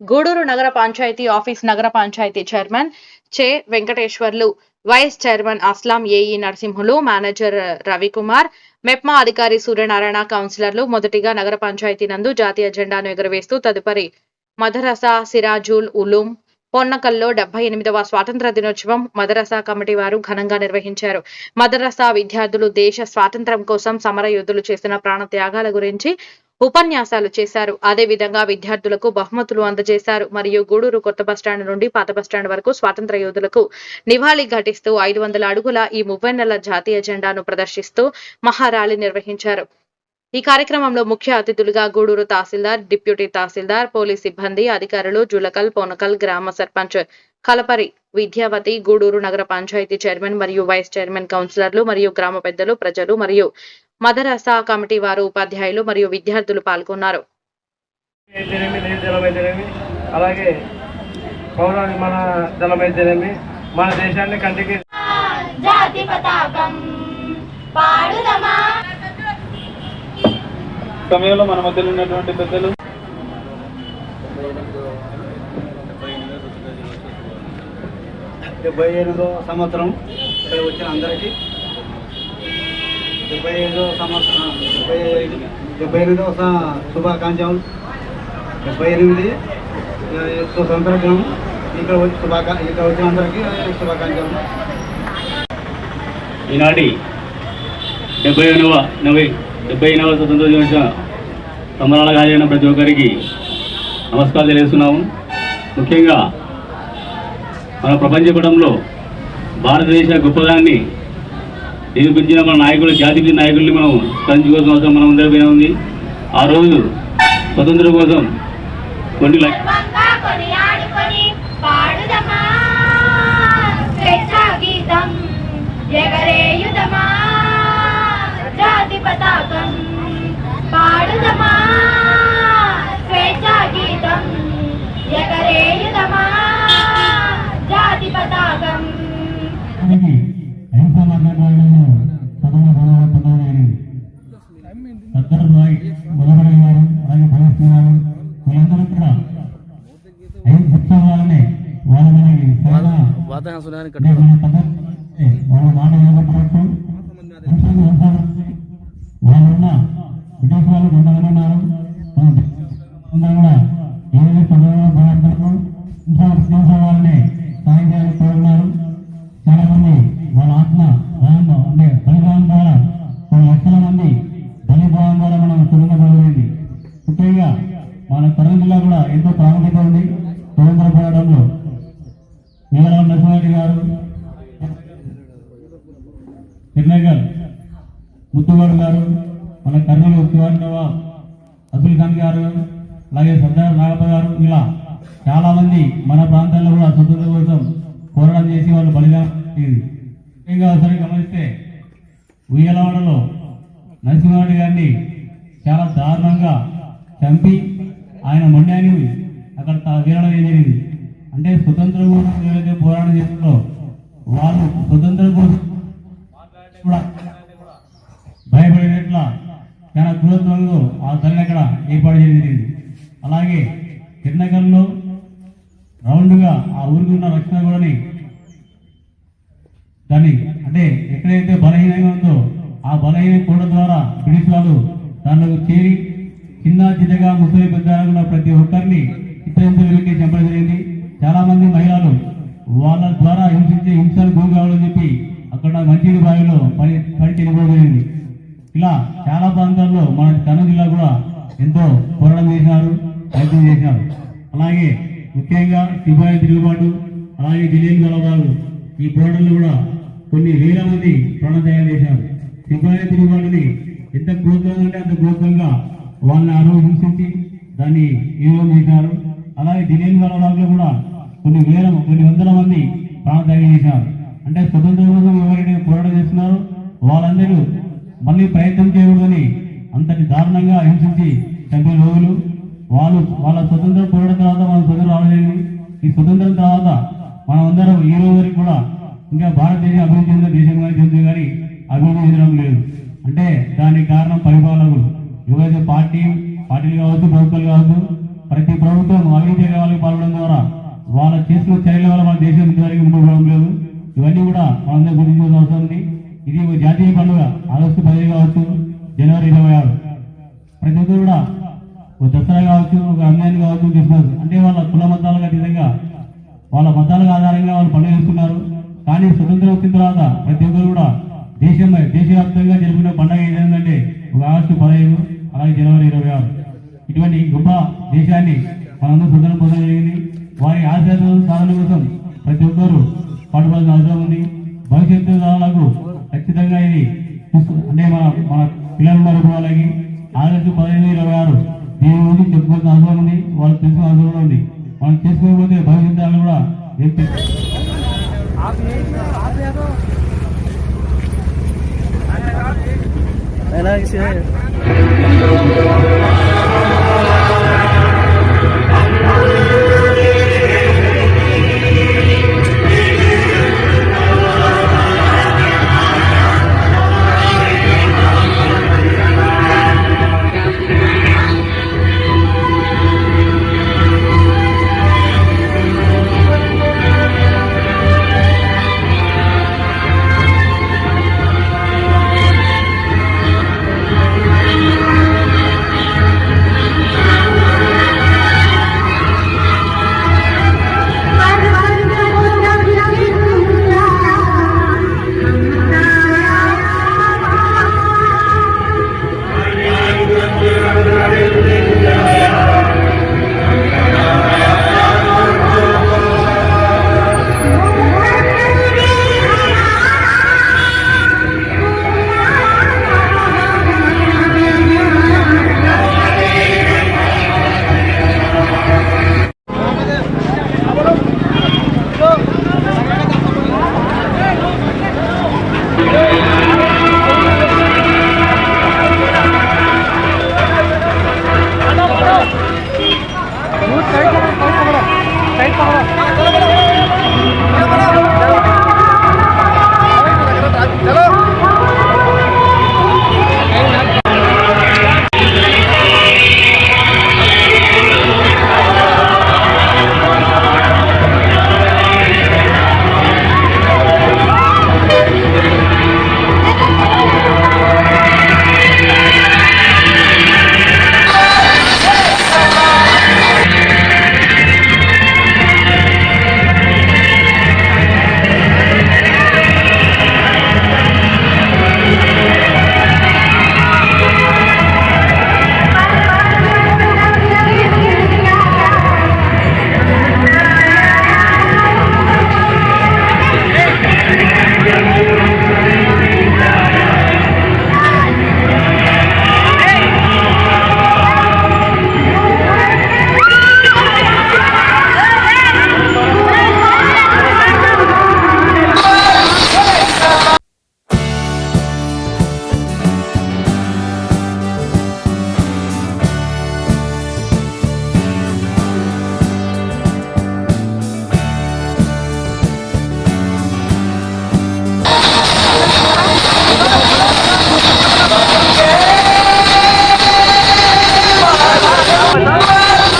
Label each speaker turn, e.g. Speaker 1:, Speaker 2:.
Speaker 1: గూడూరు నగర పంచాయతీ ఆఫీస్ నగర పంచాయతీ చైర్మన్ చే Venkateswarlu vice chairman Aslam AE Narasimhulu manager Ravikumar MEPMA అధికారి సూర్యనారాయణ కౌన్సిలర్లు మొదటిగా నగర పంచాయతీ నందు జాతీయ జెండాను ఎగురవేస్తూ తదుపరి మదరసా సిరాజుల్ ఉలూం పొన్నకల్లో డెబ్బై ఎనిమిదవ స్వాతంత్ర దినోత్సవం మదరసా కమిటీ వారు ఘనంగా నిర్వహించారు. మదరసా విద్యార్థులు దేశ స్వాతంత్ర్యం కోసం సమరయోధులు చేసిన ప్రాణ త్యాగాల గురించి ఉపన్యాసాలు చేశారు. అదే విధంగా విద్యార్థులకు బహుమతులు అందజేశారు. మరియు గూడూరు కొత్త బస్టాండ్ నుండి పాత బస్టాండ్ వరకు స్వాతంత్ర యోధులకు నివాళి ఘటిస్తూ ఐదు వందల అడుగుల ఈ ముప్పై నెలల జాతీయ జెండాను ప్రదర్శిస్తూ మహారాలి నిర్వహించారు. ఈ కార్యక్రమంలో ముఖ్య అతిథులుగా గూడూరు తహసీల్దార్ డిప్యూటీ తహసీల్దార్ పోలీస్ సిబ్బంది అధికారులు జులకల్ పోనకల్ గ్రామ సర్పంచ్ కలపరి విద్యావతి గూడూరు నగర పంచాయతీ చైర్మన్ మరియు వైస్ చైర్మన్ కౌన్సిలర్లు మరియు గ్రామ పెద్దలు ప్రజలు మరియు మదరసా కమిటీ వారు ఉపాధ్యాయులు మరియు విద్యార్థులు పాల్గొన్నారు.
Speaker 2: అలాగే అయితేనేమి మన దేశాన్ని కంటికి
Speaker 3: జాతి పతాకం పాడుదమా?
Speaker 4: సమయంలో మన మధ్యలో ఉన్నటువంటి పెద్దలు.
Speaker 5: డెబ్బై ఎనిమిదో సంవత్సరం ఇక్కడ వచ్చిన అందరికీ. డెబ్బై ఎనిమిదో సంవత్సరం డెబ్బై డెబ్బై ఎనిమిదో శుభాకాంక్షలు. డెబ్బై ఎనిమిది స్వతంత్ర దినం ఇక్కడ వచ్చి శుభాకా ఇక్కడ వచ్చిన అందరికీ శుభాకాంక్షలు.
Speaker 4: ఈనాటి డెబ్బై ఎనవ నలభై డెబ్బై ఎనవ స్వతంత్ర దినోత్సవ సంబరాలకు హాజరైన ప్రతి ఒక్కరికి నమస్కారాలు తెలియజేస్తున్నాము. ముఖ్యంగా మన ప్రపంచ పటంలో భారతదేశ గొప్పదాన్ని నిరూపించిన మన నాయకులు జాతీయ నాయకుల్ని మనం స్మరించుకోవాల్సిన అవసరం మనం అందరిపైన ఉంది. ఆ రోజు స్వతంత్రం కోసం కొన్ని లక్ష
Speaker 3: గీతం జాతి పతాకం పాడుదమా స్వేచ్ఛా గీతం ఎగరేయుదమా జాతి పతాకం
Speaker 6: మనకి అహింసా మార్గంలో చదువు చదువు పొందడం సర్దార్ భాయ్ మొదలైన వారు అలాగే భగత్ సింగ్ గారు వీళ్ళందరూ కూడా అహింస వాళ్ళని వాళ్ళ మనకి చాలా అంటే మన పద్ధతి వాళ్ళ మాట నిలబెట్టవచ్చు హింసను కొనసాగిస్తే వాళ్ళున్న బ్రిటిష్ వాళ్ళు ఉన్నారు అందరూ కూడా ఏదైతే చదువు బాగుంటారో హింస వాళ్ళని సాయం చేయాలని చాలా మంది వాళ్ళ ఆత్మ దానంలో అంటే బలిదానం ద్వారా కొన్ని లక్షల మంది బలిదానం ద్వారా మనం సుగంధపడలేదు ముఖ్యంగా మన కర్నూలు జిల్లా కూడా ఎంతో ప్రాముఖ్యత ఉంది. స్వతంత్ర పోరాటంలో నీలరావు నరసింహారెడ్డి గారు తిరునగర్ ముత్తుగౌడ్ గారు మన కర్నూలు శివాజీ నవాబ్ అబ్దుల్ ఖాన్ గారు అలాగే సర్దార్ నాగప్ప గారు ఇలా చాలా మంది మన ప్రాంతాల్లో కూడా స్వతంత్రం కోసం పోరాటం చేసి వాళ్ళు బలిదానం ముఖ్యంగా ఒకసారి గమనిస్తే ఉయ్యలవాడలో నరసింహారెడ్డి గారిని చాలా దారుణంగా చంపి ఆయన మొండాన్ని అక్కడ వీరడం జరిగింది. అంటే స్వతంత్రం కోసం ఏవైతే పోరాటం చేస్తున్నారో వాళ్ళు స్వతంత్రం కోసం కూడా భయపడేట్లా చాలా దూరంలో ఆ తల్లిని అక్కడ ఏర్పాటు చేయడం జరిగింది అలాగే కిరణగర్లో రౌండ్గా ఆ ఊరికి ఉన్న రక్షణ కూడాని దాన్ని అంటే ఎక్కడైతే బలహీనంగా ఉందో ఆ బలహీన గోడ ద్వారా బ్రిటిష్ వాళ్ళు దానిలోకి చేరి చిన్న చిన్నగా ముసలి పెద్ద ప్రతి ఒక్కరిని ఇతరులు పెట్టి చంపడం జరిగింది. చాలామంది మహిళలు వాళ్ళ ద్వారా హింసించే హింసలు గురి కావాలని చెప్పి అక్కడ మంచి బావిలో పని పని తెలియబోయింది ఇలా చాలా ప్రాంతాల్లో మన కర్నూలు జిల్లా కూడా ఎంతో పోరాటం చేసినారు ప్రయత్నం చేసినారు. అలాగే ముఖ్యంగా సిపాయి తిరుగుబాటు అలాగే జిల్లేని గలవాళ్ళు ఈ పోరాటంలో కూడా కొన్ని వేల మంది తయారు చేశారు. సిపాయి తిరుగుబాటుని ఎంత క్రూరంగా ఉంటే అంత క్రూరంగా వాళ్ళని ఆ హింసించి దాన్ని వినియోగం చేశారు. అలాగే జిల్లేని గలవాళ్ళు కూడా కొన్ని వేల కొన్ని వందల మంది ప్రాణ తయారు చేశారు. అంటే స్వతంత్ర కోసం ఎవరైనా పోరాటం చేస్తున్నారో వాళ్ళందరూ మళ్ళీ ప్రయత్నం చేయకూడదని అంతటి దారుణంగా హింసించి చంపిన రోజులు వాళ్ళు వాళ్ళ స్వతంత్రం పోరాడిన తర్వాత వాళ్ళ స్వతంత్రం రావలేదు ఈ స్వతంత్రం తర్వాత మనం అందరం ఈ రోజు వరకు కూడా ఇంకా భారతదేశం అభివృద్ధి చెందిన దేశం కానీ చెందు కానీ అభివృద్ధి చెందడం లేదు. అంటే దానికి కారణం పరిపాలకులు. ఎవరైతే పార్టీ పార్టీలు కావచ్చు ప్రభుత్వాలు కావచ్చు ప్రతి ప్రభుత్వం అవినీతి వాళ్ళకి పాల్గొనడం ద్వారా వాళ్ళ చేసిన చర్యల వల్ల మన దేశం ఇంతవరకు ముందుకు లేదు. ఇవన్నీ కూడా మనందరం గుర్తించాల్సిన అవసరం ఉంది. ఇది ఒక జాతీయ పండుగ. ఆగస్టు పదిహేను కావచ్చు జనవరి ఇరవై ఆరు. ప్రతి ఒక్కరు కూడా ఒక దసరా కావచ్చు ఒక రంజాన్ కావచ్చు క్రిస్మస్. అంటే వాళ్ళ కుల మతాలకు అతీతంగా వాళ్ళ మతాలకు ఆధారంగా వాళ్ళు పండుగ చేసుకున్నారు కానీ స్వతంత్రం వచ్చిన తర్వాత ప్రతి ఒక్కరు కూడా దేశం దేశవ్యాప్తంగా జరుపుకునే పండుగ ఏంటంటే ఒక ఆగస్టు పదహైదు అలాగే జనవరి ఇరవై ఆరు. ఇటువంటి గొప్ప దేశాన్ని మనందరూ స్వతంత్రం పొందడం జరిగింది. వారి ఆశయ సాధన కోసం ప్రతి ఒక్కరూ పాటుపడాల్సిన అవసరం ఉంది. భవిష్యత్తు తరాలకు ఖచ్చితంగా ఇది అంటే మన మన పిల్లలు ఉన్నారు వాళ్ళకి ఆగస్టు పదిహేను ఇరవై ఆరు దీని గురించి చెప్పుకోవాల్సిన అవసరం ఉంది వాళ్ళు తెలుసుకునే అవసరం కూడా ఉంది. మనం చేసుకోకపోతే భవిష్యత్తు కూడా ఏం తె-